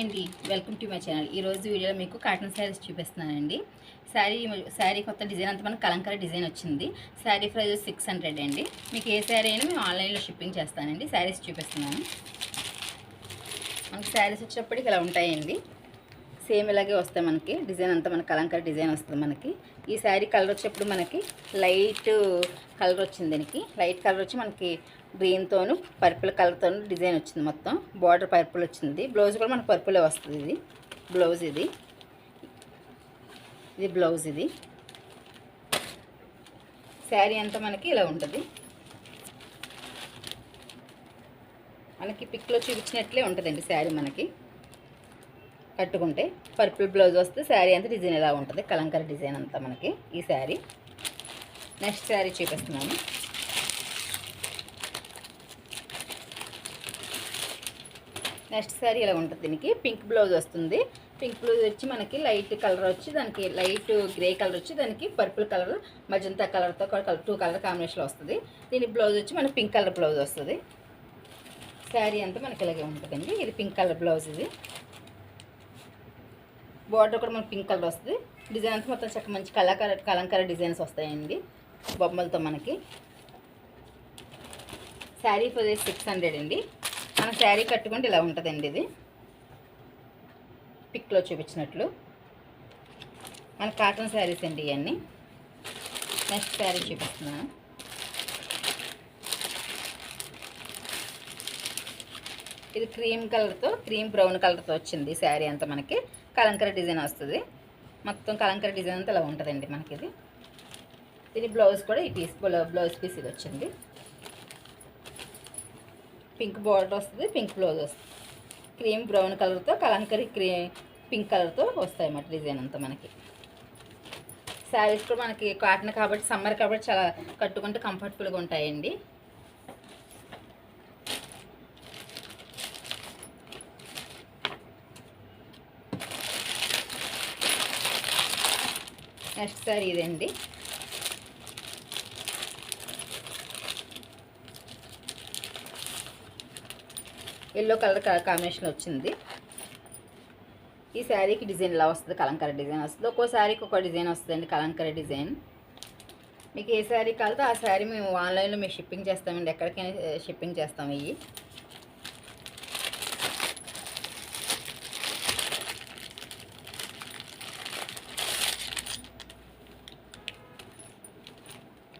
అండి. Welcome to my channel ఈ రోజు వీడియోలో మీకు కాటన్ శారీస్ చూపిస్తున్నానండి. శారీ శారీ కొత్త డిజైన్ అంతా మనకు కలంకర డిజైన్ వచ్చింది. శారీ ప్రైస్ సిక్స్ హండ్రెడ్ అండి. మీకు ఏ శారీ అయినా మేము ఆన్లైన్లో షిప్పింగ్ చేస్తానండి. శారీస్ చూపిస్తున్నాను. మనకి శారీస్ వచ్చేటప్పటికి ఇలా ఉంటాయండి. సేమ్ ఇలాగే వస్తాయి మనకి. డిజైన్ అంతా మన అలంకార డిజైన్ వస్తుంది మనకి. ఈ శారీ కలర్ వచ్చేప్పుడు మనకి లైట్ కలర్ వచ్చింది దీనికి. లైట్ కలర్ వచ్చి మనకి గ్రీన్తోను పర్పుల్ కలర్తోను డిజైన్ వచ్చింది మొత్తం. బార్డర్ పర్పుల్ వచ్చింది. బ్లౌజ్ కూడా మనకు పర్పులే వస్తుంది ఇది. బ్లౌజ్ ఇది. ఇది బ్లౌజ్ ఇది. శారీ అంతా మనకి ఇలా ఉంటుంది. మనకి పిక్లో చూపించినట్లే ఉంటుందండి శారీ మనకి. కట్టుకుంటే పర్పుల్ బ్లౌజ్ వస్తే శారీ అంతా డిజైన్ ఎలా ఉంటుంది? కలంకర డిజైన్ అంతా మనకి ఈ శారీ. నెక్స్ట్ శారీ చూపిస్తున్నాను. నెక్స్ట్ శారీ ఇలా ఉంటుంది దీనికి? పింక్ బ్లౌజ్ వస్తుంది. పింక్ బ్లౌజ్ వచ్చి మనకి లైట్ కలర్ వచ్చి దానికి లైట్ గ్రే కలర్ వచ్చి దానికి పర్పుల్ కలర్ మజంతా కలర్తో కలర్ టూ కలర్ కాంబినేషన్లో వస్తుంది. దీని బ్లౌజ్ వచ్చి మనకి పింక్ కలర్ బ్లౌజ్ వస్తుంది. శారీ అంతా మనకి ఇలాగే ఉంటుందండి. ఇది పింక్ కలర్ బ్లౌజ్ ఇది. బార్డర్ కూడా మనకి పింక్ కలర్ వస్తుంది. డిజైన్ అంతా మొత్తం చక్క మంచి కళాకార కలంకార డిజైన్స్ వస్తాయండి. బొమ్మలతో మనకి. శారీ ప్రైస్ సిక్స్ హండ్రెడ్ అండి. మన శారీ కట్టుకుంటే ఇలా ఉంటుందండి ఇది. పిక్లో చూపించినట్లు. మన కాటన్ శారీస్ అండి ఇవన్నీ. నెక్స్ట్ శారీ చూపిస్తున్నాను. ఇది క్రీమ్ కలర్తో క్రీమ్ బ్రౌన్ కలర్తో వచ్చింది శారీ అంతా మనకి. కలంకర డిజైన్ వస్తుంది. మొత్తం కలంకర డిజైన్ అంతా ఇలా ఉంటుందండి మనకి ఇది దీని బ్లౌజ్ కూడా ఈ పీస్ బ్లౌజ్ పీస్ ఇది వచ్చింది. పింక్ బార్డర్ వస్తుంది పింక్ బ్లౌజ్ వస్తుంది. క్రీమ్ బ్రౌన్ కలర్తో కలంకరీ క్రీ పింక్ కలర్తో వస్తాయి అన్నమాట డిజైన్ అంతా మనకి. శారీస్ కూడా మనకి కాటన్ కాబట్టి సమ్మర్ కాబట్టి చాలా కట్టుకుంటే కంఫర్టబుల్గా ఉంటాయండి. నెక్స్ట్ సారీ ఇదండి ఎల్లో కలర్ కాంబినేషన్ వచ్చింది. ఈ శారీకి డిజైన్ ఇలా వస్తుంది? కలంకర డిజైన్ వస్తుంది. ఒక్కో శారీకి ఒక డిజైన్ వస్తుందండి కలంకర డిజైన్. మీకు ఏ శారీ కావాలో ఆ శారీ మేము ఆన్లైన్లో మేము షిప్పింగ్ చేస్తామండి. ఎక్కడికైనా షిప్పింగ్ చేస్తాం ఇవి.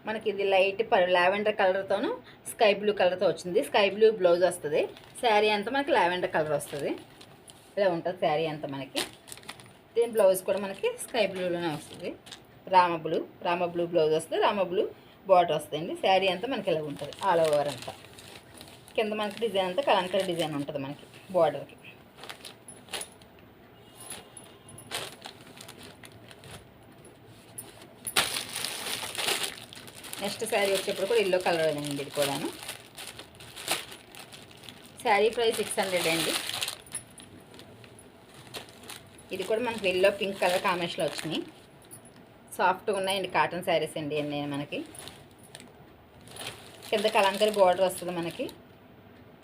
మనకి ఇది లైట్ లావెండర్ కలర్తోను స్కై బ్లూ కలర్తో వచ్చింది. స్కై బ్లూ బ్లౌజ్ వస్తుంది. శారీ అంతా మనకి లావెండర్ కలర్ వస్తుంది. ఇలా ఉంటుంది శారీ అంతా మనకి. దీని బ్లౌజ్ కూడా మనకి స్కై బ్లూలోనే వస్తుంది. Rama blue Rama blue blouse వస్తుంది. రామ బ్లూ బార్డర్ వస్తుందండి. శారీ అంతా మనకి ఇలా ఉంటుంది. ఆల్ ఓవర్ అంతా. కింద మనకి డిజైన్ అంతా కలంకర డిజైన్ ఉంటుంది మనకి బార్డర్కి. నెక్స్ట్ శారీ వచ్చేప్పుడు కూడా ఎల్లో కలర్ అండి ఇది కూడాను. శారీ ప్రైస్ సిక్స్ హండ్రెడ్ అండి. ఇది కూడా మనకి ఎల్లో పింక్ కలర్ కాంబినేషన్లో వచ్చినాయి. సాఫ్ట్గా ఉన్నాయండి కాటన్ శారీస్ అండి అన్నీ మనకి. కింద కలంకరి బార్డర్ వస్తుంది మనకి.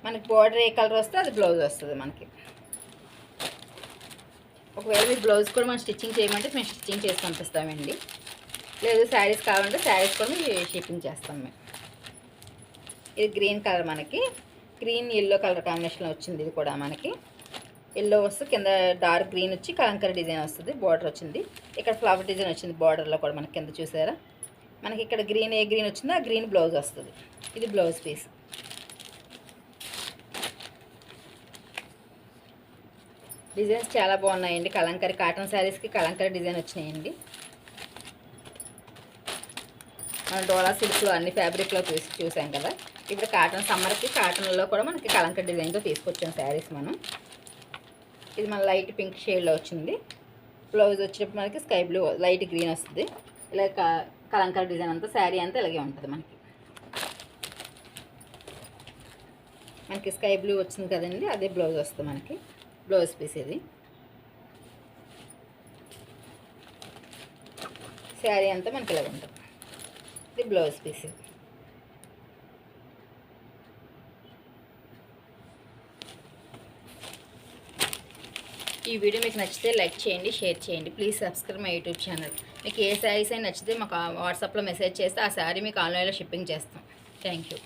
మనకి బార్డర్ ఏ కలర్ వస్తే అది బ్లౌజ్ వస్తుంది మనకి. ఒకవేళ మీ బ్లౌజ్ కూడా మనం స్టిచ్చింగ్ చేయమంటే మేము స్టిచ్చింగ్ చేసి పంపిస్తామండి. లేదు శారీస్ కావాలంటే శారీస్ కూడా షిప్పింగ్ చేస్తాం మేము. ఇది గ్రీన్ కలర్ మనకి. గ్రీన్ ఎల్లో కలర్ కాంబినేషన్లో వచ్చింది ఇది కూడా మనకి. ఎల్లో వస్తే కింద డార్క్ గ్రీన్ వచ్చి కలంకర డిజైన్ వస్తుంది బార్డర్ వచ్చింది. ఇక్కడ ఫ్లవర్ డిజైన్ వచ్చింది బార్డర్లో కూడా మనకి కింద చూసారా? మనకి ఇక్కడ గ్రీన్ ఏ గ్రీన్ వచ్చిందో ఆ గ్రీన్ బ్లౌజ్ వస్తుంది. ఇది బ్లౌజ్ పీస్. డిజైన్స్ చాలా బాగున్నాయండి. కలంకరీ కాటన్ శారీస్కి కలంకరీ డిజైన్ వచ్చినాయండి మనం డోలా సిల్క్లో అన్ని ఫ్యాబ్రిక్లో చూసి చూసాం కదా? ఇప్పుడు కాటన్ సమ్మర్కి కాటన్లో కూడా మనకి కలంక డిజైన్తో తీసుకొచ్చాం శారీస్ మనం. ఇది మన లైట్ పింక్ షేడ్లో వచ్చింది. బ్లౌజ్ వచ్చినప్పుడు మనకి స్కై బ్లూ లైట్ గ్రీన్ వస్తుంది. ఇలా కలంకర డిజైన్ అంతా శారీ అంతా ఇలాగే ఉంటుంది మనకి. మనకి స్కై బ్లూ వచ్చింది కదండి అదే బ్లౌజ్ వస్తుంది మనకి. బ్లౌజ్ పీస్ ఇది. శారీ అంతా మనకి ఇలాగ ఉంటుంది. ఇది బ్లౌజ్ పీస్ ఈ వీడియో మీకు నచ్చితే లైక్ చేయండి షేర్ చేయండి. Please subscribe my YouTube channel మీకు ఏ శారీస్ అయినా నచ్చితే మాకు వాట్సాప్లో మెసేజ్ చేస్తే ఆ శారీ మీకు ఆన్లైన్లో షిప్పింగ్ చేస్తాం. Thank you